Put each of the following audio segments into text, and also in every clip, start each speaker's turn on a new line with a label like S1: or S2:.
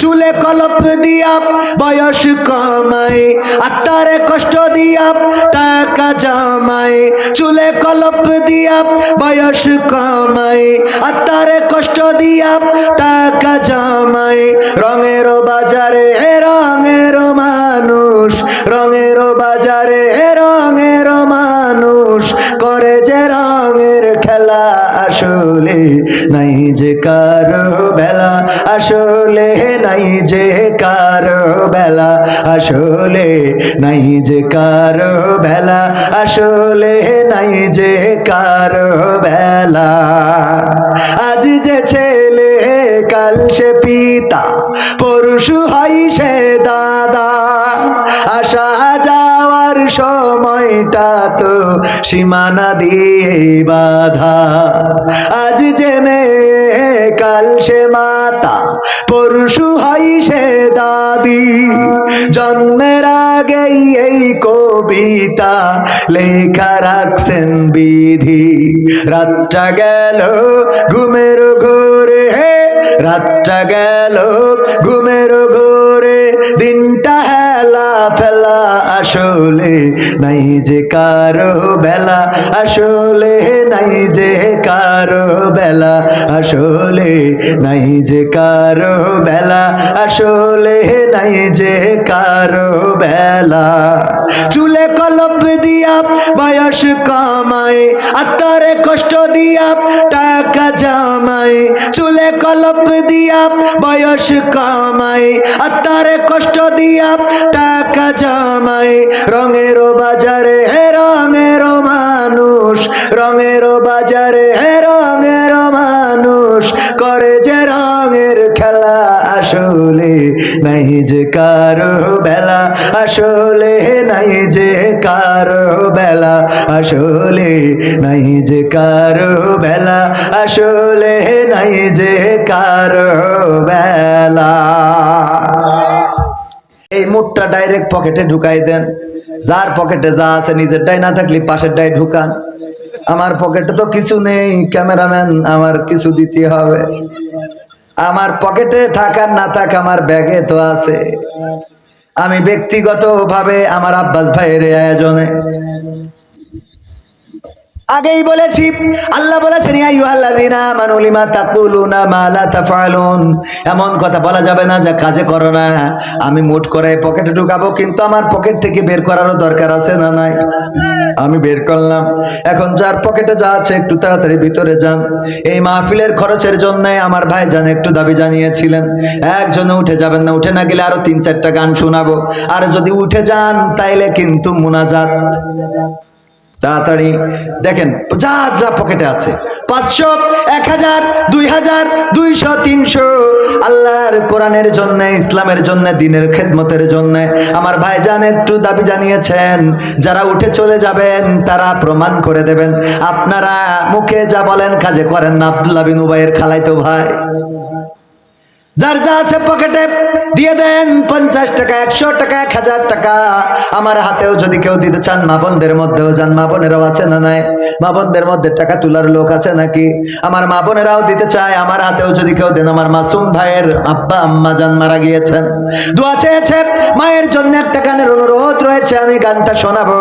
S1: চুলে কলপ দিয়া বয়স কমায় আত্মারে কষ্ট দিয়া টাকা জমায় চুলে কলপ দিয়া বয়স কমায় আত্মারে কষ্ট দিয়া টাকা জমায় রঙের বাজারে হে রঙের মানুষ, রঙের বাজারে হে রঙের মানুষ, করে যে রঙের খেলা। আসলে নাই যে কারও বেলা, আসলে নাই যে কারও বেলা, আসলে নাই যে কারও বেলা, আসলে নাই যে কারও বেলা। আজ যে ছেলে, কাল সে পিতা পরশু হয় সে দাদা আসা যাওয়ার সময়টা তো সীমানা দিয়ে বাধা। আজ যে মেয়ে কাল সে মাতা, পরশু হয় সে দাদি। জন্মের আগেই এই কবিতা লেখা রাখছেন বিধি। রাতটা গেল ঘুমের ঘোরে হে রাতটা গেল ঘুমের ঘোরে। দিনটা হেলা ফেলা আসলে নাই যে কারও বেলা, আসলে নাই যে কারও বেলা, আসলে নাই যে কারও বেলা, আসলে নাই যে কারও বেলা। চুলে কলপ দিয়া বয়স কমায় আত্মারে কষ্ট দিয়া টাকা জমায় চুলে কলপ দিয়া বয়স কমায় আত্মারে কষ্ট দিয়া টাকা জমায় রঙের বাজারে হে রঙের মানুষ, রঙের বাজারে হে রঙের মানুষ, করে যে রঙের খেলা আসলে নাই যে কারও বেলা, আসলে নাই যে কারও বেলা, আসলে নাই যে কারও বেলা, আসলে নাই যে কারও বেলা। এই মুঠটা ডাইরেক্ট পকেটে ঢুকাই দেন। যার পকেটে যা আছে, নিজের ডাই না থাকলে পাশের ডাই ঢুকান। আমার পকেটে তো কিছু নেই ক্যামেরাম্যান আমার কিছু দিতে হবে। আমার পকেটে থাকার না থাক, আমার ব্যাগে তো আছে। আমি ব্যক্তিগতভাবে আমার আব্বাস ভাইয়ের আয়োজনে আগেই বলেছি, আল্লাহ বলেছেন এমন কথা বলা যাবে না, যা কাজে করো না। আমি মুট করে পকেটে ঢুকাবো, কিন্তু আমার পকেট থেকে বের করারও দরকার আছে না নাই? আমি বের করলাম। এখন যার পকেটে যা আছে, একটু তাড়াতাড়ি ভিতরে যান। এই মাহফিলের খরচের জন্য আমার ভাই জান একটু দাবি জানিয়েছিলেন, একজনে উঠে যাবেন না, উঠে না গেলে আরও তিন চারটা গান শোনাবো। আর যদি উঠে যান, তাইলে কিন্তু মুনাজাত। তাড়াতাড়ি দেখেন যা যা পকেটে আছে। পাঁচশো, এক হাজার, দুই হাজার, দুইশো, তিনশো। আল্লাহর কোরআনের জন্য, ইসলামের জন্য, দিনের খেদমতের জন্য। আমার ভাইজান একটু দাবি জানিয়েছেন, যারা উঠে চলে যাবেন, তারা প্রমাণ করে দেবেন। আপনারা মুখে যা বলেন, কাজে করেন না। আবদুল্লাহ বিন উবাইয়ের খালাইতো ভাই। যার যা আছে পকেটে দিয়ে দেন পঞ্চাশ টাকা, একশো টাকা, এক হাজার টাকা। আমার হাতেও যদি কেউ দিতে চান, মা বোনদের মধ্যেও যান। মা বোনেরাও আছে না নাই? মা বোনদের মধ্যে টাকা তোলার লোক আছে নাকি? আমার মা বোনেরাও দিতে চায়, আমার হাতেও যদি কেউ দেন। আমার মাসুম ভাইয়ের আব্বা, আম্মা যান, মারা গিয়েছেন। দোয়া চেয়েছে, মায়ের জন্য একটা গানের অনুরোধ রয়েছে, আমি গানটা শোনাবো।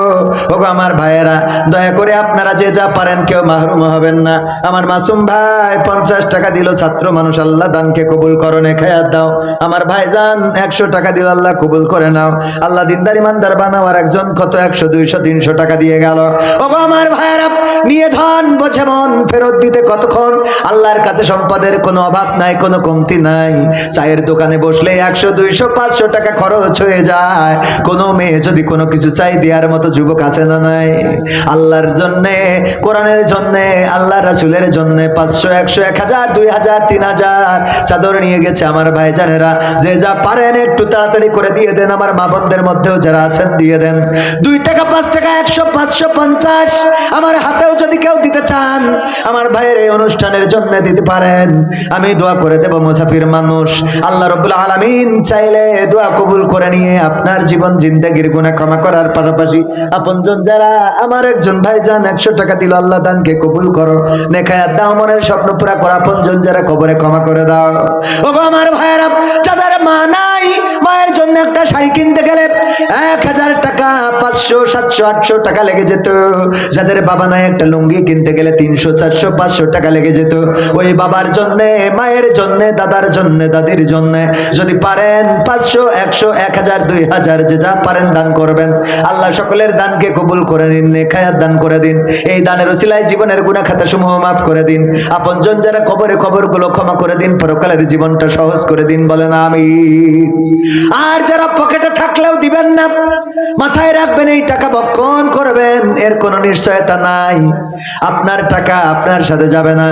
S1: ওগো আমার ভাইয়েরা, দয়া করে আপনারা যে যা পারেন, কেউ মাহরুম হবেন না। আমার মাসুম ভাই পঞ্চাশ টাকা দিল, ছাত্র মানুষ, আল্লাহ দানকে কবুল করো খেয়ার দাও। আমার ভাইজান একশো টাকা দিল আল্লাহ কবুল করে নাও। আল্লাহ দিনদার ইমানদার বানাও আর একজন কত একশো, দুইশো, তিনশো টাকা দিয়ে গেল। আমার ভাইয়েরা, নিয়ে ধন, বোঝে মন, ফেরত দিতে কতক্ষণ? আল্লাহর কাছে সম্পদের কোনো অভাব নাই, কোনো কমতি নাই। চায়ের দোকানে বসলে একশো, দুইশো, পাঁচশো টাকা খরচ হয়ে যায়। কোনো মেয়ে যদি কোনো কিছু চাই দেওয়ার মতো যুবক আছে না নাই? আল্লাহর জন্যে, কোরআনের জন্যে আল্লাহ রাসুলের জন্যে পাঁচশো, একশো, এক হাজার, দুই হাজার, তিন হাজার। চাদর নিয়ে গেছে আমার ভাইজানেরা। যে যা পারেন, একটু তাড়াতাড়ি করে দিয়ে দেন। আমার মা বোনদের মধ্যেও যারা আছেন, দিয়ে দেন। দুই টাকা, পাঁচ টাকা, একশো, পাঁচশো, পঞ্চাশ। আমার হাতেও যদি কেউ দিতে চান, আমার ভাইয়ের এই অনুষ্ঠানের জন্য দিতে পারেন। আমি দোয়া করে দেব মুসাফির মানুষ। আল্লাহ রবুল্লা আলমিন চাইলে দোয়া কবুল করে নিয়ে আপনার জীবন, জিন্দগির গুণা ক্ষমা করার পাশাপাশি আপনজন যারা, আমার একজন ভাই যান একশো টাকা দিল, আল্লাহ দানকে কবুল করো। নেখায়াত দাও, মনের স্বপ্ন পুরা করা। আপনজন যারা কবরে ক্ষমা করে দাও। ও আমার ভাইয়েরা যাদের মা নাই মায়ের জন্য একটা শাড়ি কিনতে গেলে এক হাজার টাকা, পাঁচশো, সাতশো, আটশো টাকা লেগে যেত। যাদের বাবা নাই একটা লুঙ্গি কিনতে গেলে তিনশো, চারশো, পাঁচশো টাকা লেগে যেত। ওই বাবার জন্যে, মায়ের জন্যে, দাদার জন্যে, দাদির জন্যে যদি পারেন পাঁচশো, একশো, এক হাজার, দুই হাজার, যে যা পারেন দান করবেন। আল্লাহ সকলের দানকে কবুল করে নিন নেখায়াত দান করে দিন। এই দানের ওসিলায় জীবনের গুণা খাতা সমূহ মাফ করে দিন। আপনজন যারা খবরে খবরগুলো ক্ষমা করে দিন, পরকালের জীবনটা সহজ করে দিন বলেন আমি আর যারা পকেটে থাকলেও দিবেন না, মাথায় রাখবেন এই টাকা বক্ষণ করবেন, এর কোনো নিশ্চয়তা নাই। আপনার টাকা আপনার সাথে যাবে না।